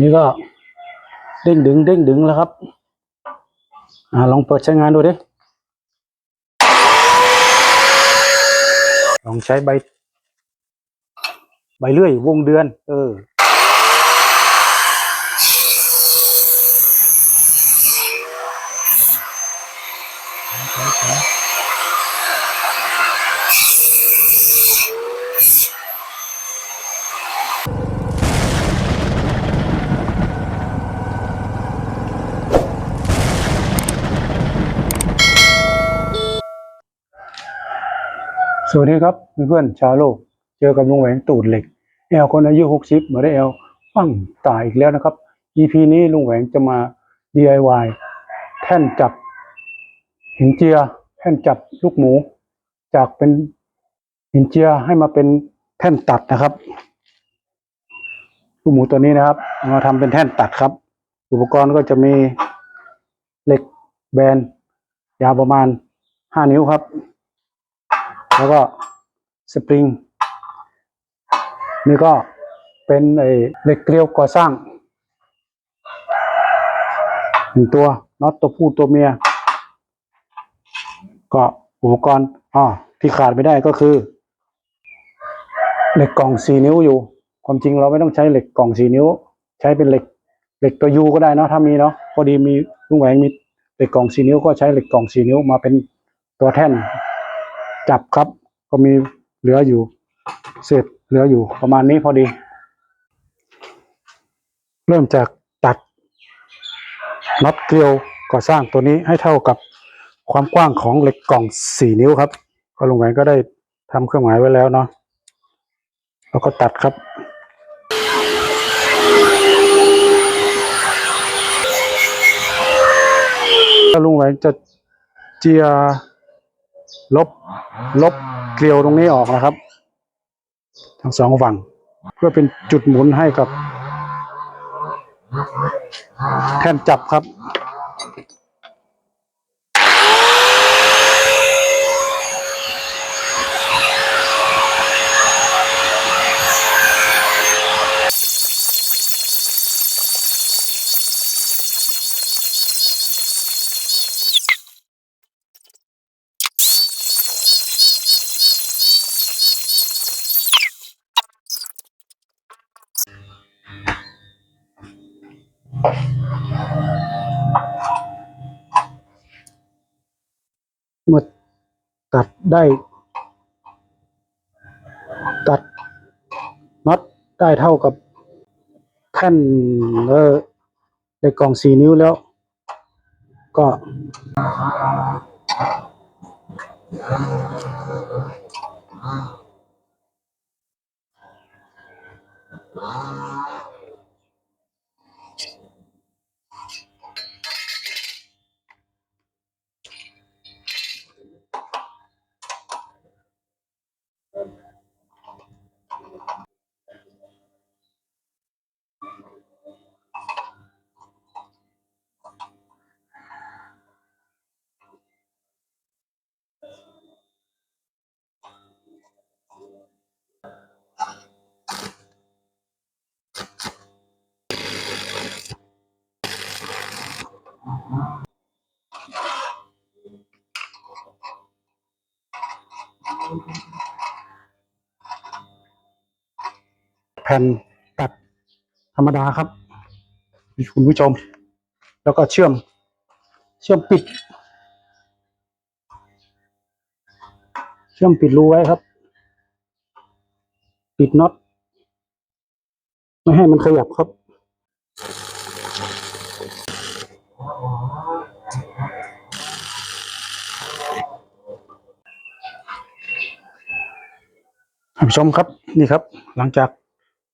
นี่ก็เด้งดึงเด้งดึงแล้วครับ อ่าลองเปิดใช้งานดูดิ ลองใช้ใบ ใบเลื่อยวงเดือน เออ สวัสดีครับเพื่อนๆชาวโลก เจอกับลุงแหวงตูดเหล็ก แอลคนอายุหกสิบมาได้แอลฟังตายอีกแล้วนะครับ EP นี้ลุงแหวงจะมา DIY แท่นจับหินเจีย แท่นจับลูกหมู จากเป็นหินเจียให้มาเป็นแท่นตัดนะครับ ลูกหมูตัวนี้นะครับ มาทำเป็นแท่นตัดครับ อุปกรณ์ก็จะมีเหล็กแบนยาวประมาณห้านิ้วครับ แล้วก็สปริง นี่ก็เป็นไอ้เหล็กเกลียวก่อสร้างหนึ่งตัวน็อตตัวผู้ตัวเมีย ก็อุปกรณ์อ๋อที่ขาดไม่ได้ก็คือเหล็กกล่องสี่นิ้วอยู่ ความจริงเราไม่ต้องใช้เหล็กกล่องสี่นิ้ว ใช้เป็นเหล็กเหล็กตัวยูก็ได้เนาะถ้ามีเนาะพอดีมีลุงแหวงมีเหล็กกล่องสี่นิ้วก็ใช้เหล็กกล่องสี่นิ้วมาเป็นตัวแท่น จับครับ ก็มีเหลืออยู่ เศษเหลืออยู่ประมาณนี้พอดี เริ่มจากตัดน็อตเกลียวก่อสร้างตัวนี้ให้เท่ากับความกว้างของเหล็กกล่องสี่นิ้วครับ ก็ลุงแหวนก็ได้ทำเครื่องหมายไว้แล้วเนาะแล้วก็ตัดครับแล้วลุงแหวนจะเจีย ลบลบเกลียวตรงนี้ออกนะครับ ทั้งสองฝั่ง เพื่อเป็นจุดหมุนให้กับ แท่นจับครับ ตัดได้ ตัดน็อตได้เท่ากับแท่นเออในกล่องสี่นิ้วแล้ว ก็ แผ่นตัดธรรมดาครับคุณผู้ชม แล้วก็เชื่อม เชื่อมปิด เชื่อมปิดรูไว้ครับ ปิดน็อตไม่ให้มันขยับครับ ผู้ชมครับนี่ครับ หลังจาก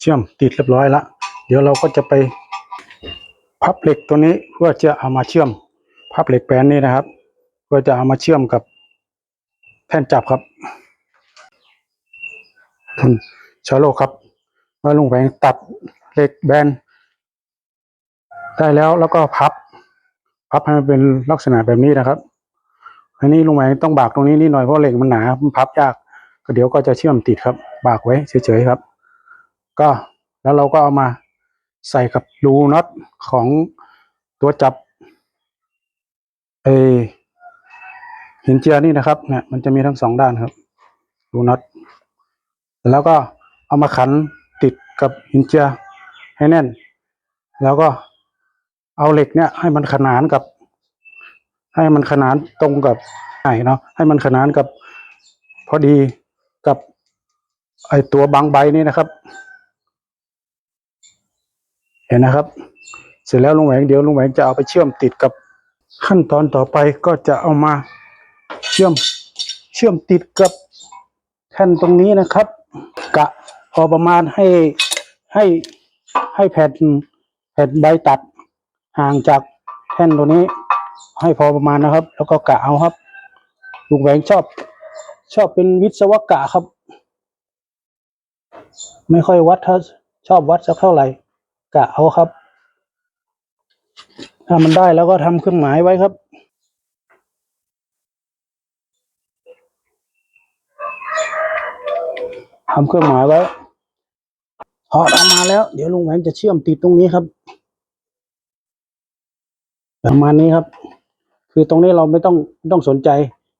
เชื่อมติดเรียบร้อยแล้วเดี๋ยวเราก็จะไปพับเหล็กตัวนี้เพื่อจะเอามาเชื่อมพับเหล็กแปนนี้นะครับ เพื่อจะเอามาเชื่อมกับแท่นจับครับคุณชาโลครับว่าลุงแหวงตัดเหล็กแบนได้แล้วแล้วก็พับ พับให้มันเป็นลักษณะแบบนี้นะครับ อันนี้ลุงแหวงต้องบากตรงนี้นิดหน่อยเพราะเหล็กมันหนามันพับยาก ก็เดี๋ยวก็จะเชื่อมติดครับบากไว้เฉยๆครับ ก็แล้วเราก็เอามาใส่กับรูน็อตของตัวจับเอหินเจียนี่นะครับเนี่ยมันจะมีทั้งสองด้านครับรูน็อตแล้วก็เอามาขันติดกับหินเจียให้แน่น แล้วก็เอาเหล็กเนี่ยให้มันขนานกับ ให้มันขนานตรงกับไหนเนาะให้มันขนานกับพอดี ไอตัวบางใบนี่นะครับ เห็นนะครับ เสร็จแล้วลุงแหวงเดี๋ยวลุงแหวงจะเอาไปเชื่อมติดกับขั้นตอนต่อไปก็จะเอามาเชื่อมเชื่อมติดกับแท่นตรงนี้นะครับ กะพอประมาณให้ให้ให้แผ่นแผ่นใบตัดห่างจากแท่นตัวนี้ ให้พอประมาณนะครับ แล้วก็กะเอาครับลุงแหวงชอบ ชอบเป็นวิศวกะครับ ไม่ค่อยวัดถ้าชอบวัดสักเท่าไหร่กะเอาครับ ถ้ามันได้แล้วก็ทำเครื่องหมายไว้ครับ ทำเครื่องหมายไว้พอทำมาแล้ว เดี๋ยวลุงแหวงจะเชื่อมติดตรงนี้ครับ ประมาณนี้ครับ คือตรงนี้เราไม่ต้องต้องสนใจ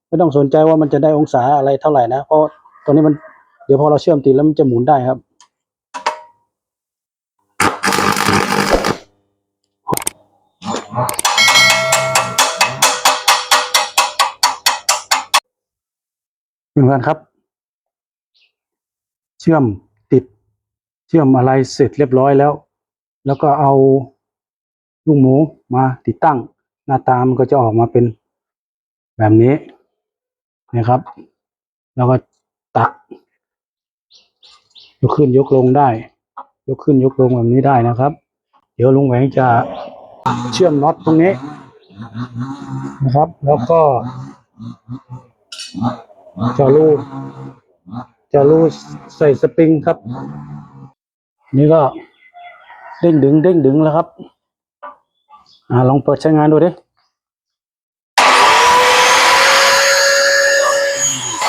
ไม่ต้องสนใจว่ามันจะได้องศาอะไรเท่าไหร่นะ เพราะตรงนี้มัน เดี๋ยวพอเราเชื่อมติดแล้วมันจะหมุนได้ครับเพื่อนๆครับ เชื่อมติดเชื่อมอะไรเสร็จเรียบร้อยแล้ว แล้วก็เอาลูกหมูมาติดตั้ง หน้าตามันก็จะออกมาเป็นแบบนี้นะครับ แล้วก็ตัก ยกขึ้นยกลงได้ ยกขึ้นยกลงแบบนี้ได้นะครับ เดี๋ยวลุงแหวงจะเชื่อมน็อตตรงนี้นะครับ แล้วก็จะรูจะรูใส่สปริงครับ นี่ก็เด้งดึงเด้งดึงแล้วครับอ่าลองเปิดใช้งานดูดิ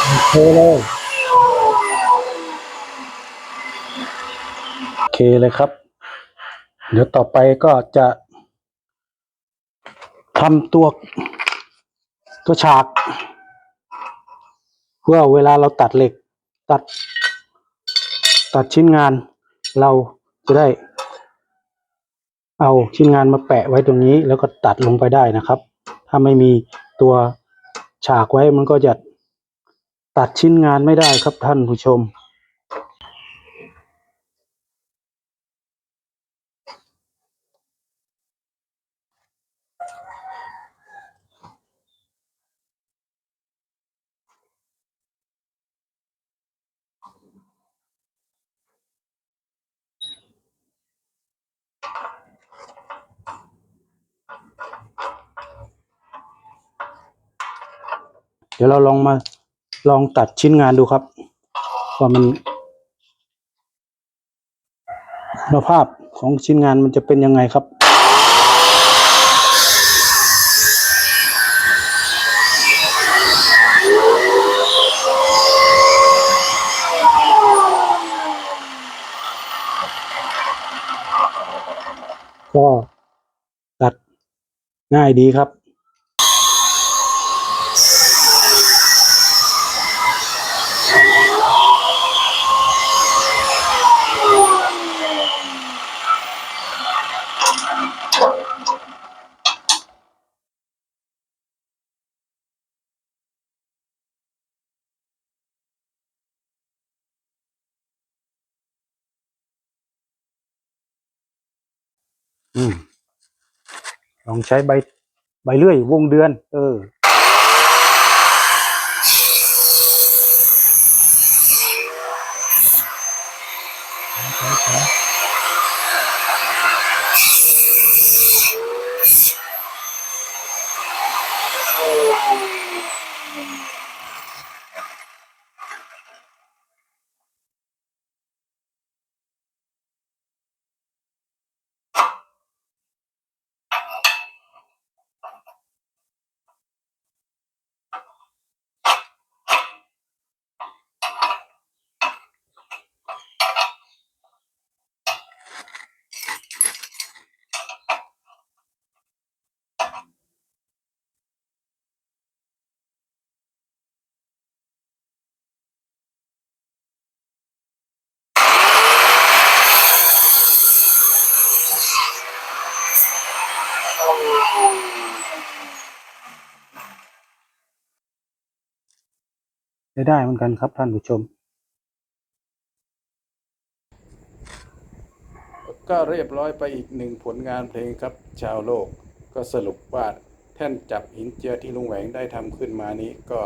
โอเคเลยโอ เคเลยครับ เดี๋ยวต่อไปก็จะทำตัวตัวฉาก เพื่อเวลาเราตัดเหล็กตัด ตัดชิ้นงาน เราจะได้ เอาชิ้นงานมาแปะไว้ตรงนี้ แล้วก็ตัดลงไปได้นะครับ ถ้าไม่มีตัวฉากไว้มันก็จะตัดชิ้นงานไม่ได้ครับท่านผู้ชม เดี๋ยวเราลองมาลองตัดชิ้นงานดูครับ ว่ามันคุณภาพของชิ้นงานมันจะเป็นยังไงครับก็ตัดง่ายดีครับ อืมลองใช้ใบใบเลื่อยวงเดือน เออ Okay, okay. ได้ได้เหมือนกันครับท่านผู้ชม ก็เรียบร้อยไปอีกหนึ่งผลงานเพลงครับ ชาวโลก ก็สรุปว่าแท่นจับหินเจียที่ลุงแหวงได้ทำขึ้นมานี้ก็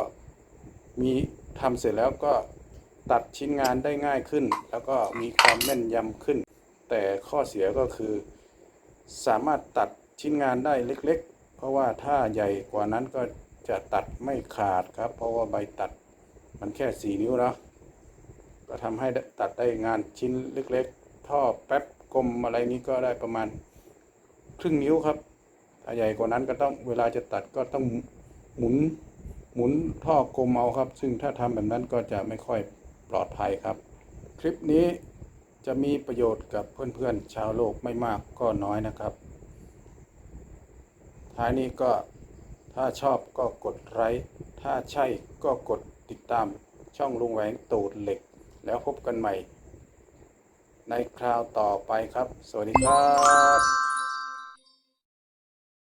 มีทำเสร็จแล้วก็ตัดชิ้นงานได้ง่ายขึ้น แล้วก็มีความแม่นยำขึ้น แต่ข้อเสียก็คือ สามารถตัดชิ้นงานได้เล็ก ๆ เพราะว่าถ้าใหญ่กว่านั้นก็จะตัดไม่ขาดครับ เพราะว่าใบตัด มันแค่สี่นิ้วเนาะก็ทำให้ตัดได้งานชิ้นเล็กๆ ท่อแป๊บกลมอะไรนี้ก็ได้ประมาณครึ่งนิ้วครับถ้าใหญ่กว่านั้นก็ต้องเวลาจะตัดก็ต้องหมุนหมุนท่อกลมเอาครับ ซึ่งถ้าทำแบบนั้นก็จะไม่ค่อยปลอดภัยครับ คลิปนี้จะมีประโยชน์กับเพื่อนๆชาวโลกไม่มากก็น้อยนะครับ ท้ายนี้ก็ถ้าชอบก็กดไลค์ถ้าใช่ก็กด ติดตามช่องลุงแหวงตูดเหล็ก แล้วพบกันใหม่ ในคราวต่อไปครับ สวัสดีครับ